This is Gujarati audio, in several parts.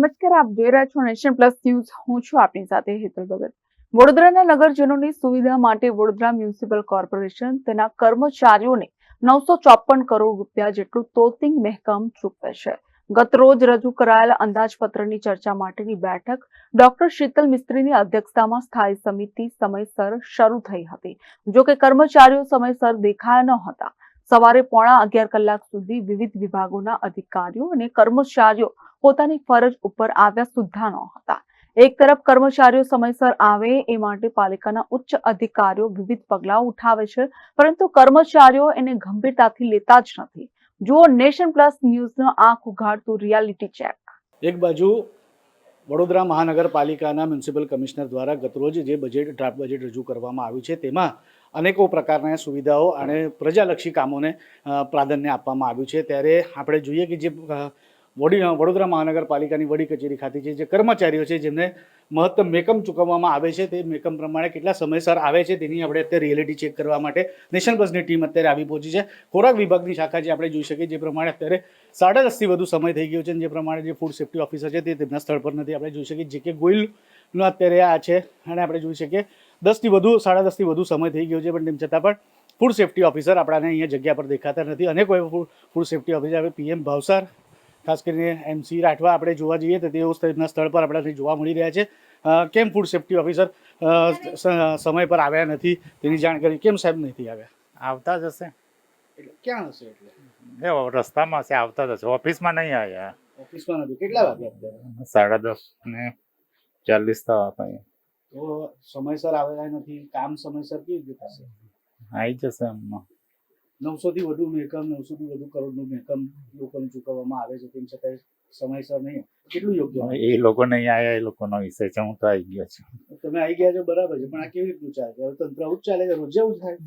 નમસ્કાર, આપ જોઈ રહ્યા છો નેશન પ્લસ ન્યૂઝ. હું છું આપની સાથે હેતલ ભગત. વડોદરાના નગરજનોની સુવિધા માટે વડોદરા મ્યુનિસિપલ કોર્પોરેશન તેના કર્મચારીઓને નવસો ચોપન કરોડ રૂપિયા જેટલું તોતિંગ મહેકમ ચૂકવે છે. ગત રોજ રજૂ કરાયેલ અંદાજપત્રની ચર્ચા માટેની બેઠક ડોક્ટર શીતલ મિસ્ત્રીની અધ્યક્ષતામાં સ્થાયી સમિતિ સમયસર શરૂ થઈ હતી. જોકે કર્મચારીઓ સમયસર દેખાયા ન હતા. સવારે પોણા અગિયાર કલાક સુધી વિવિધ વિભાગોના અધિકારીઓ અને કર્મચારીઓ પોતાની ફરજ ઉપર આવ્યા સુદ્ધા ન હતા. એક તરફ કર્મચારીઓ સમયસર આવે એ માટે પાલિકાના ઉચ્ચ અધિકારીઓ વિવિધ પગલાં ઉઠાવે છે, પરંતુ કર્મચારીઓ એને ગંભીરતાથી લેતા જ નથી. જુઓ નેશન પ્લસ ન્યૂઝનો આંખ ઉઘાડતું રિયાલિટી ચેક. એક બાજુ વડોદરા મહાનગરપાલિકાના મ્યુનિસિપલ કમિશનર દ્વારા ગતરોજ જે બજેટ, ડ્રાફ્ટ બજેટ રજૂ કરવામાં આવ્યું છે, તેમાં અનેકો પ્રકારના સુવિધાઓ અને પ્રજાલક્ષી કામોને પ્રાધાન્ય આપવામાં આવ્યું છે. ત્યારે આપણે જોઈએ કે જે વડી વડોદરા મહાનગરપાલિકાની વડી કચેરી ખાતે છે જે કર્મચારીઓ છે, જેમને મહત્તમ મેકમ ચૂકવવામાં આવે છે, તે મેકમ પ્રમાણે કેટલા સમયસર આવે છે, તેની આપણે અત્યારે રિયાલિટી ચેક કરવા માટે નેશન બસની ટીમ અત્યારે આવી પહોંચી છે. ખોરાક વિભાગની શાખા જે આપણે જોઈ શકીએ, જે પ્રમાણે અત્યારે સાડા દસથી વધુ સમય થઈ ગયો છે જે પ્રમાણે જે ફૂડ સેફ્ટી ઓફિસર છે તે તેમના સ્થળ પર નથી. આપણે જોઈ શકીએ જે કે ગોયલનો અત્યારે આ છે. અને આપણે જોઈ શકીએ દસથી વધુ સાડા દસથી વધુ સમય થઈ ગયો છે પણ તેમ છતાં પણ ફૂડ સેફ્ટી ઓફિસર આપણાને અહીંયા જગ્યા પર દેખાતા નથી. અનેક ફૂડ સેફ્ટી ઓફિસર આપણે પીએમ ભાવસાર ખાસ કરીને એમસી રાઠવા આપણે જોવા જઈએ તો તેઓ તેમના સ્થળ પર આપણે જોવા મળી રહ્યા છે. કેમ ફૂડ સેફ્ટી ઓફિસર સમય પર આવ્યા નથી તેની જાણકારી કેમ સાહેબ નથી આવ્યા? આવતા જ હશે. એટલે ક્યાં હશે એટલે? રસ્તામાં હશે આવતા જ હશે. ઓફિસમાં નહીં આવ્યા. ઓફિસમાં નથી. કેટલા વાગ્યા સાડા દસ ને ચાલીસ થવા તો સમયસર આવેલા નથી. કામ સમયસર કેવી રીતે થશે? આવી જશે એમનો નવસો થી વધુ મહેકમ નવસો થી વધુ કરોડનું મહેકમ લોકોને ચૂકવવામાં આવે છે. તેમ છતાં સમયસર નહીં. કેટલું યોગ્ય? એ લોકો નહીં આવ્યા એ લોકોનો વિષય છે. હું તો આવી ગયો છું. તમે આવી ગયા છો બરાબર છે પણ આ કેવી રીતનું ચાલે છે? હવે તંત્ર આવું ચાલે છે રોજે આવું થાય.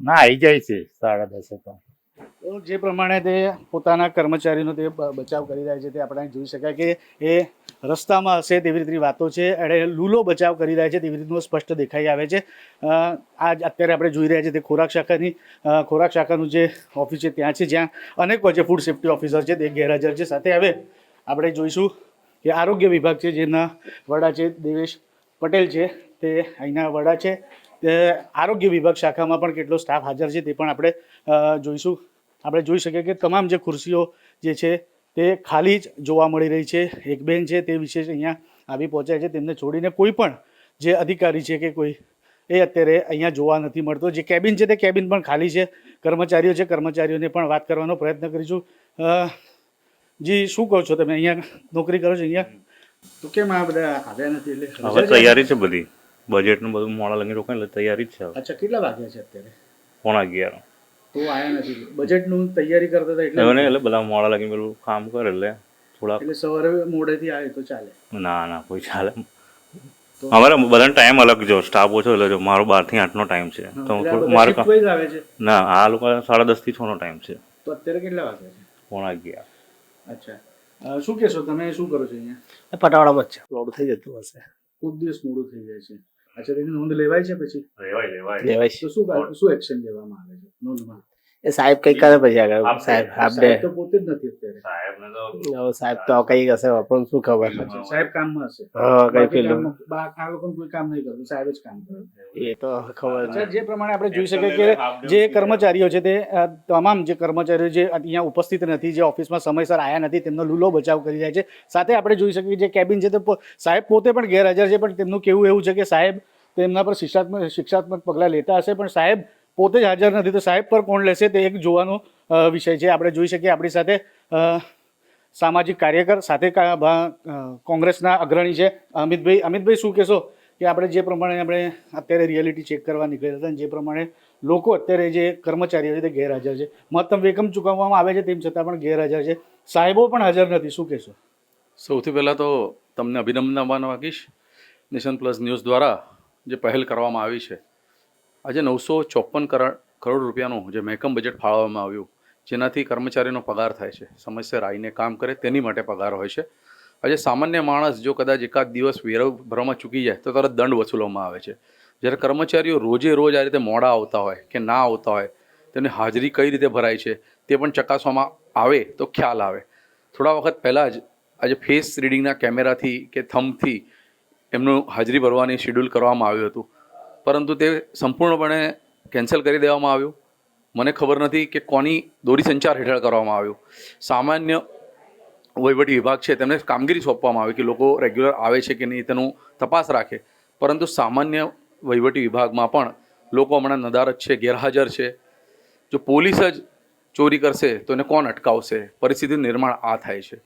ના આવી જાય છે સાડા દસે તો. જે પ્રમાણે તે પોતાના કર્મચારીનો તે બચાવ કરી રહ્યા છે તે આપણે જોઈ શકાય કે એ રસ્તામાં હશે તેવી રીતની વાતો છે. એણે લૂલો બચાવ કરી રહ્યા છે તેવી રીતનું સ્પષ્ટ દેખાઈ આવે છે. આજ અત્યારે આપણે જોઈ રહ્યા છીએ તે ખોરાક શાખાની ખોરાક શાખાનું જે ઓફિસ છે ત્યાં છે, જ્યાં અનેક જે ફૂડ સેફ્ટી ઓફિસર છે તે ગેરહાજર છે. સાથે હવે આપણે જોઈશું કે આરોગ્ય વિભાગ છે જેના વડા છે દેવેશ પટેલ છે તે અહીંના વડા છે. તે આરોગ્ય વિભાગ શાખામાં પણ કેટલો સ્ટાફ હાજર છે તે પણ આપણે જોઈશું. આપણે જોઈ શકીએ કે તમામ જે ખુરશીઓ જે છે તે ખાલી જ જોવા મળી રહી છે. એક બેન છે તે વિશેષ અહીંયા આવી પહોંચ્યા છે. તેમને છોડીને કોઈ પણ જે અધિકારી છે કે કોઈ એ અત્યારે અહીંયા જોવા નથી મળતો. જે કેબિન છે તે કેબિન પણ ખાલી છે. કર્મચારીઓ છે કર્મચારીઓને પણ વાત કરવાનો પ્રયત્ન કરીશું. જી શું કહો છો તમે? અહીંયા નોકરી કરો છો અહીંયા? તો કેમ આ બધા આવ્યા નથી એટલે? હવે તૈયારી છે બધી. બજેટનું બધું મોડા લગી રોકાય એટલે તૈયારી જ છે અચ્છા કેટલા વાગ્યા છે અત્યારે? પોણા અગિયાર. તો આયા નથી. બજેટનું તૈયારી કરતા હતા એટલે એટલે બધા મોડા લગી પેલું કામ કરે એટલે થોડા એટલે સવારે મોડેથી આવે તો ચાલે. ના ના કોઈ ચાલે. અમારે બધાનો ટાઈમ અલગ જો સ્ટાફ ઓછો એટલે જો મારો બારથી આઠનો ટાઈમ છે. તો મારે આવે છે? ના આ લોકો સાડા દસથી છનો ટાઈમ છે. તો અત્યારે કેટલા વાગે છે? પોણા અગિયાર. અચ્છા. શું કહેશો? તમે શું કરો છો અહીંયા? પટાવાળામાં જ છે. મોડું થઈ જતું હશે. ખૂબ દિવસ મોડું થઈ જાય છે. અચ્છા તેની નોંધ લેવાય છે પછી? લેવાય લેવાય. લેવાય છે તો શું શું એક્શન લેવામાં આવે છે? નોંધમાં? એ સાહેબ કઈ કરે પછી આગળ? સાહેબ આપણે તો પોતે જ નથી અત્યારે. સાહેબને તો હવે સાહેબ તો કઈ હશે આપણને શું ખબર? સાહેબ કામમાં હશે. હા કઈ બા- આ લોકો કોઈ કામ નહીં કરતું સાહેબ જ કામ કરે. એ તો ખબર છે. જે પ્રમાણે આપણે જોઈ શકીએ કે જે કર્મચારીઓ છે તે તમામ જે કર્મચારીઓ જે અહીંયા ઉપસ્થિત નથી જે ઓફિસમાં સમયસર આવ્યા નથી તેમનો લૂલો બચાવ કરી રહ્યા છે. સાથે આપણે જોઈ શકીએ જે કેબિન છે તે સાહેબ પોતે પણ ગેરહાજર છે પણ તેમનું કેવું એવું છે કે સાહેબ તેમના પર શિક્ષાત્મક શિક્ષાત્મક પગલાં લેતા હશે પણ સાહેબ પોતે જ હાજર નથી. તો સાહેબ પર કોણ લેશે તે એક જોવાનો વિષય છે. આપણે જોઈ શકીએ આપણી સાથે સામાજિક કાર્યકર, સાથે કોંગ્રેસના અગ્રણી છે અમિતભાઈ. અમિતભાઈ, શું કહેશો કે આપણે જે પ્રમાણે આપણે અત્યારે રિયાલિટી ચેક કરવા નીકળ્યા હતા અને જે પ્રમાણે લોકો અત્યારે જે કર્મચારીઓ છે તે ગેરહાજર છે. મહત્તમ વેકમ ચૂકવવામાં આવે છે તેમ છતાં પણ ગેરહાજર છે. સાહેબો પણ હાજર નથી. શું કહેશો? સૌથી પહેલાં તો તમને અભિનંદન આપવાનું માગીશ નેશન પ્લસ ન્યૂઝ દ્વારા જે પહેલ કરવામાં આવી છે આજે નવસો ચોપન કરોડ રૂપિયાનું જે મહેકમ બજેટ ફાળવવામાં આવ્યું, જેનાથી કર્મચારીનો પગાર થાય છે. સમયસર આવીને કામ કરે તેની માટે પગાર હોય છે. આજે સામાન્ય માણસ જો કદાચ એકાદ દિવસ ભરવામાં ચૂકી જાય, તો તરત દંડ વસૂલવામાં આવે છે. જ્યારે કર્મચારીઓ રોજે રોજ આ રીતે મોડા આવતા હોય કે ના આવતા હોય તેમની હાજરી કઈ રીતે ભરાય છે, તે પણ ચકાસવામાં આવે તો ખ્યાલ આવે. થોડા વખત પહેલાં જ આજે ફેસ રીડિંગના કેમેરાથી કે થંબથી એમનું હાજરી ભરવાની શેડ્યુલ કરવામાં આવ્યું હતું. પરંતુ તે સંપૂર્ણપણે કેન્સલ કરી દેવામાં આવ્યું. મને ખબર નથી કે કોની દોરી સંચાર હેઠળ કરવામાં આવ્યું. સામાન્ય વહીવટી વિભાગ છે તેમને કામગીરી સોંપવામાં આવી કે લોકો રેગ્યુલર આવે છે કે નહીં તેનું તપાસ રાખે. પરંતુ સામાન્ય વહીવટી વિભાગમાં પણ લોકો હમણાં નદારત છે, ગેરહાજર છે. જો પોલીસ જ ચોરી કરશે તો એને કોણ અટકાવશે? પરિસ્થિતિનું નિર્માણ આ થાય છે.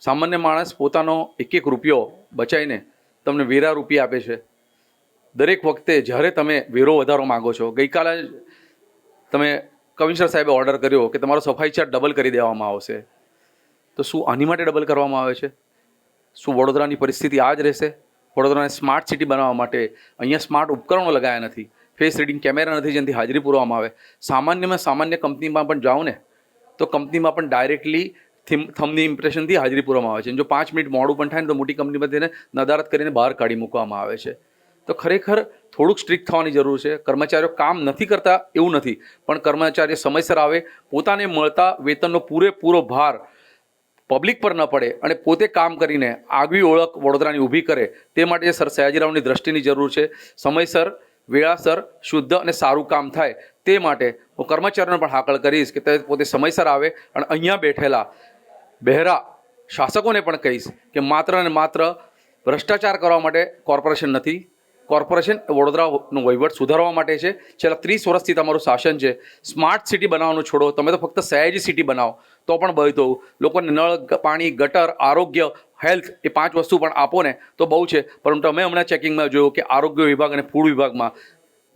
સામાન્ય માણસ પોતાનો એક એક રૂપિયો બચાવીને તમને વેરા રૂપિયા આપે છે. દરેક વખતે જ્યારે તમે વેરો વધારો માગો છો, ગઈકાલે જ તમે કમિશનર સાહેબે ઓર્ડર કર્યો કે તમારો સફાઈ ચાર્જ ડબલ કરી દેવામાં આવશે. તો શું આની માટે ડબલ કરવામાં આવે છે? શું વડોદરાની પરિસ્થિતિ આ જ રહેશે? વડોદરાને સ્માર્ટ સિટી બનાવવા માટે અહીંયા સ્માર્ટ ઉપકરણો લગાયા નથી. ફેસ રીડિંગ કેમેરા નથી જેનાથી હાજરી પૂરવામાં આવે. સામાન્યમાં સામાન્ય કંપનીમાં પણ જાઓ ને, તો કંપનીમાં પણ ડાયરેક્ટલી થીમ થમની ઇમ્પ્રેશનથી હાજરી પૂરવામાં આવે છે. જો પાંચ મિનિટ મોડું પણ થાય ને, તો મોટી કંપનીમાં તેને નદારત કરીને બહાર કાઢી મૂકવામાં આવે છે. તો ખરેખર થોડુંક સ્ટ્રિક્ટ થવાની જરૂર છે. કર્મચારીઓ કામ નથી કરતા એવું નથી. પણ કર્મચારી સમયસર આવે, પોતાને મળતા વેતનનો પૂરેપૂરો ભાર પબ્લિક પર ન પડે અને પોતે કામ કરીને આગવી ઓળખ વડોદરાની ઊભી કરે, તે માટે સર સયાજીરાવની દ્રષ્ટિની જરૂર છે. સમયસર, વેળાસર, શુદ્ધ અને સારું કામ થાય, તે માટે હું કર્મચારીઓને પણ હાકલ કરીશ કે તે પોતે સમયસર આવે અને અહીંયા બેઠેલા બહેરા શાસકોને પણ કહીશ કે માત્ર અને માત્ર ભ્રષ્ટાચાર કરવા માટે કોર્પોરેશન નથી. કોર્પોરેશન વડોદરાનું વહીવટ સુધારવા માટે છે. છેલ્લા ત્રીસ વર્ષથી તમારું શાસન છે. સ્માર્ટ સિટી બનાવવાનું છોડો. તમે તો ફક્ત સયાજી સિટી બનાવો. તો પણ બહુ તો લોકોને નળ પાણી ગટર આરોગ્ય હેલ્થ એ પાંચ વસ્તુ પણ આપો ને તો બહુ છે. પરંતુ અમે હમણાં ચેકિંગમાં જોયું કે આરોગ્ય વિભાગ અને ફૂડ વિભાગમાં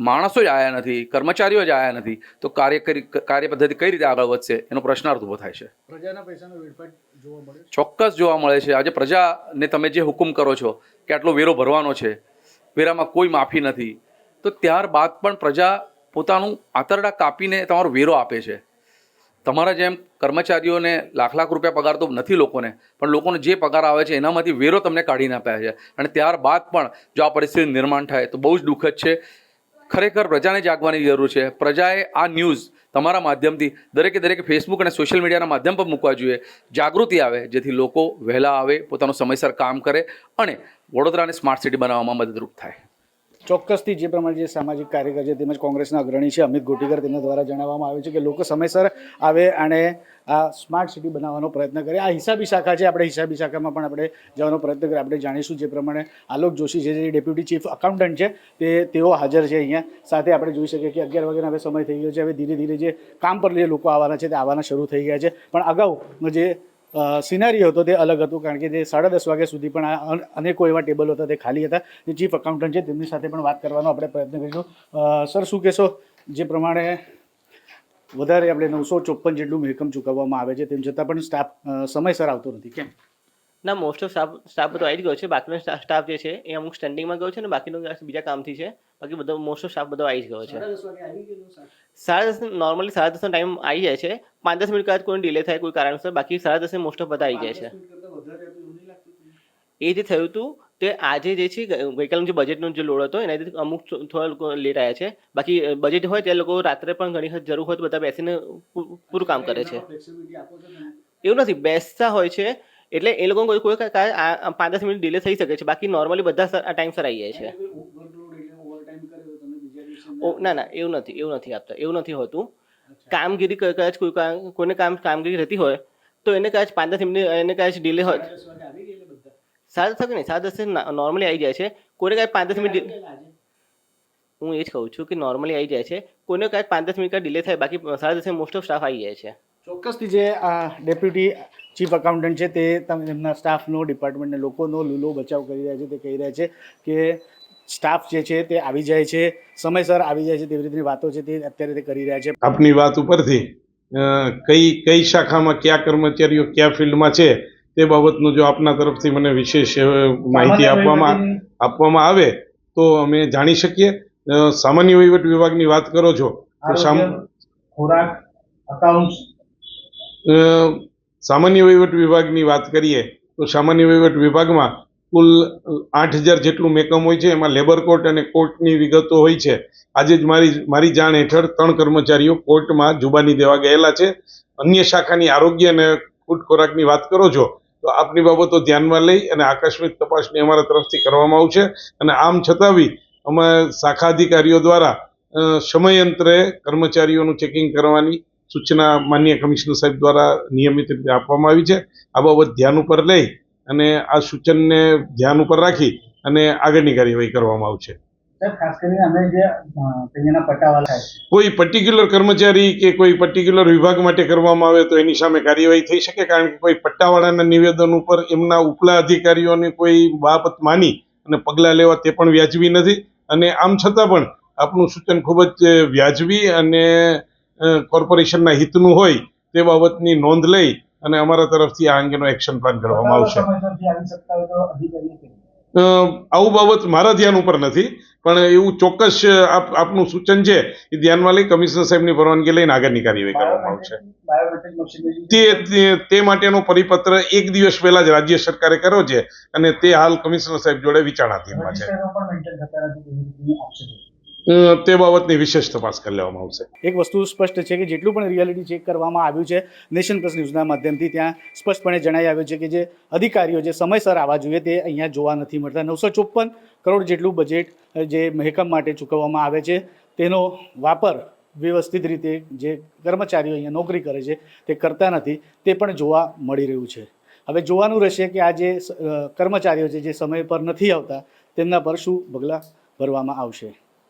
માણસો જ આવ્યા નથી કર્મચારીઓ જ આવ્યા નથી. તો કાર્ય કરી કાર્ય પદ્ધતિ કઈ રીતે આગળ વધશે? એનો પ્રશ્નાર્થ ઊભો થાય છે. પ્રજાના પૈસાનો વેડફાટ જોવા મળે ચોક્કસ જોવા મળે છે. આજે પ્રજાને તમે જે હુકુમ કરો છો કે આટલો વેરો ભરવાનો છે વેરામાં કોઈ માફી નથી. તો ત્યારબાદ પણ પ્રજા પોતાનું આંતરડા કાપીને તમારો વેરો આપે છે. તમારા જેમ કર્મચારીઓને લાખ લાખ રૂપિયા પગાર તો નથી લોકોને, પણ લોકોને જે પગાર આવે છે એનામાંથી વેરો તમને કાઢીને આપ્યા છે. અને ત્યારબાદ પણ જો આ પરિસ્થિતિ નિર્માણ થાય તો બહુ જ દુઃખદ છે. ખરેખર પ્રજાને જાગવાની જરૂર છે. પ્રજાએ આ ન્યૂઝ તમારા માધ્યમથી દરેકે દરેક ફેસબુક અને સોશિયલ મીડિયાના માધ્યમ પર મૂકવા જોઈએ. જાગૃતિ આવે, જેથી લોકો વહેલા આવે, પોતાનું સમયસર કામ કરે અને વડોદરાને સ્માર્ટ સિટી બનાવવામાં મદદરૂપ થાય. ચોક્કસથી જે પ્રમાણે જે સામાજિક કાર્યકર છે તેમજ કોંગ્રેસના અગ્રણી છે અમિત ગોટીકર, તેમના દ્વારા જણાવવામાં આવ્યું છે કે લોકો સમયસર આવે અને આ સ્માર્ટ સિટી બનાવવાનો પ્રયત્ન કરે. આ હિસાબી શાખા છે, આપણે હિસાબી શાખામાં પણ આપણે જવાનો પ્રયત્ન કરીએ. આપણે જાણીશું જે પ્રમાણે આલોક જોશી છે, જે ડેપ્યુટી ચીફ અકાઉન્ટન્ટ છે, તે તેઓ હાજર છે અહીંયા. સાથે આપણે જોઈ શકીએ કે અગિયાર વાગ્યાનો હવે સમય થઈ ગયો છે. હવે ધીરે ધીરે જે કામ પર જે લોકો આવવાના છે, તે આવવાના શરૂ થઈ ગયા છે. પણ અગાઉ જે સિનારી હતો તે અલગ હતું કારણ કે જે સાડા દસ વાગ્યા સુધી પણ આ અનેકો એવા ટેબલો હતા તે ખાલી હતા. જે ચીફ અકાઉન્ટન્ટ છે તેમની સાથે પણ વાત કરવાનો આપણે પ્રયત્ન કરીશું. સર શું કહેશો? જે પ્રમાણે વધારે આપણે નવસો ચોપન જેટલું મહેકમ ચૂકવવામાં આવે છે તેમ છતાં પણ સ્ટાફ સમયસર આવતો નથી. કેમ? ના મોસ્ટ ઓફ સ્ટાફ સ્ટાફ બધો આવી જ ગયો છે. બાકીનો સ્ટા- સ્ટાફ જે છે એ અમુક સ્ટેન્ડિંગમાં ગયો છે ને બાકીનો બીજા કામથી છે. બાકી બધો મોસ્ટ ઓફ સ્ટાફ બધો આવી જ ગયો છે. સાડા દસ નોર્મલી સાડા દસનો ટાઈમ આવી જાય છે. પાંચ દસ મિનિટ કદાચ કોઈ ડિલે થાય કોઈ કારણસર બાકી સાડા દસે મોસ્ટ ઓફ બધા આવી જાય છે. એ જે થયું હતું તે આજે જે છે ગઈકાલનું જે બજેટનો જે લોડ હતો એનાથી અમુક થોડા લોકો લેટ આવ્યા છે. બાકી બજેટ હોય ત્યારે લોકો રાત્રે પણ ઘણી વખત જરૂર હોય તો બધા બેસીને પૂરું કામ કરે છે. એવું નથી બેસતા હોય છે એટલે એ લોકો કોઈ કોઈ પાંચ દસ મિનિટ ડિલે થઈ શકે છે. બાકી નોર્મલી બધા સ- આ ટાઈમસર આવી જાય છે. ના ના એવું નથી એવું નથી આપતા એવું નથી હોતું. કામગીરી કદાચ કોઈ કોઈને કામ કામગીરી રહેતી હોય તો એને કદાચ પાંચ દસ મિનિટ એને કદાચ ડિલે હોય. સાત થશે નહીં સાત દસ નોર્મલી આવી જાય છે. કોઈને કદાચ પાંચ દસ મિનિટ હું એ જ કહું છું કે નોર્મલી આવી જાય છે. કોઈને કદાચ પાંચ દસ મિનિટ ડિલે થાય બાકી સાડા દસે મોસ્ટ ઓફ સ્ટાફ આવી જાય છે. ચોક્કસથી જે આ ડેપ્યુટી ચીફ અકાઉન્ટન્ટ છે તે તમે એમના સ્ટાફનો ડિપાર્ટમેન્ટના લોકોનો લૂલો બચાવ કરી રહ્યા છે તે કહી રહ્યા છે કે સ્ટાફ જે છે તે આવી જાય છે સમયસર આવી જાય છે તેવી રીતની વાતો છે તે અત્યારે તે કરી રહ્યા છે. આપની વાત ઉપરથી અ, કઈ કઈ શાખામાં કયા કર્મચારીઓ કયા ફિલ્ડમાં છે તે બાબતનું જો આપના તરફથી મને વિશેષ માહિતી આપવામાં આપવામાં આવે તો અમે જાણી શકીએ. સામાન્ય વહીવટ વિભાગની વાત કરો છો ખોરાક અકાઉન્ટ્સ. અ, સામાન્ય વહીવટ વિભાગની વાત કરીએ તો સામાન્ય વહીવટ વિભાગમાં કુલ આઠ હજાર જેટલું મેકમ હોય છે. એમાં લેબર કોર્ટ અને કોર્ટની વિગતો હોય છે. આજે જ મારી મારી જાણ હેઠળ ત્રણ કર્મચારીઓ કોર્ટમાં જુબાની દેવા ગયેલા છે. અન્ય શાખાની આરોગ્ય અને ફૂડ ખોરાકની વાત કરો છો, તો આપની બાબતો ધ્યાનમાં લઈ અને આકસ્મિક તપાસની અમારા તરફથી કરવામાં આવશે. અને આમ છતાં બી અમે શાખા અધિકારીઓ દ્વારા સમયાંતરે કર્મચારીઓનું ચેકિંગ કરવાની સૂચના માન્ય કમિશનર સાહેબ દ્વારા નિયમિત રીતે આપવામાં આવી છે. આ બાબત ધ્યાન ઉપર લઈ અને આ સૂચનને ધ્યાન ઉપર રાખી અને આગળની કાર્યવાહી કરવામાં આવશે. કોઈ પર્ટિક્યુલર કર્મચારી કે કોઈ પર્ટિક્યુલર વિભાગ માટે કરવામાં આવે તો એની સામે કાર્યવાહી થઈ શકે? કારણ કે કોઈ પટ્ટાવાળાના નિવેદન ઉપર એમના ઉપલા અધિકારીઓને કોઈ બાબત માની અને પગલાં લેવા તે પણ વ્યાજબી નથી. અને આમ છતાં પણ આપનું સૂચન ખૂબ જ વ્યાજબી અને કોર્પોરેશનના હિતનું હોય તે બાબતની નોંધ લઈ અને અમારા તરફથી આ અંગેનો એક્શન પ્લાન કરવામાં આવશે. આવી બાબત મારા ધ્યાન ઉપર નથી પણ એવું ચોક્કસ આપ આપનું સૂચન છે એ ધ્યાનમાં લઈ કમિશનર સાહેબની પરવાનગી લઈને આગળની કાર્યવાહી કરવામાં આવશે. તે તે- તે માટેનો પરિપત્ર એક દિવસ પહેલા જ રાજ્ય સરકારે કર્યો છે અને તે હાલ કમિશનર સાહેબ જોડે વિચારણાધીનમાં છે. તે. બાબતની વિશેષ તપાસ કરી લેવામાં આવશે. એક વસ્તુ સ્પષ્ટ છે કે જેટલું પણ રિયાલિટી ચેક કરવામાં આવ્યું છે નેશન પ્લસ ન્યૂઝના માધ્યમથી ત્યાં સ્પષ્ટપણે જણાઈ આવ્યું છે કે જે અધિકારીઓ જે સમયસર આવવા જોઈએ તે અહીંયા જોવા નથી મળતા. નવસો ચોપન કરોડ જેટલું બજેટ જે મહેકમ માટે ચૂકવવામાં આવે છે, તેનો વાપર વ્યવસ્થિત રીતે જે કર્મચારીઓ અહીંયા નોકરી કરે છે તે કરતા નથી, તે પણ જોવા મળી રહ્યું છે. હવે જોવાનું રહેશે કે આ જે કર્મચારીઓ છે જે સમય પર નથી આવતા, તેમના પર શું પગલાં ભરવામાં આવશે.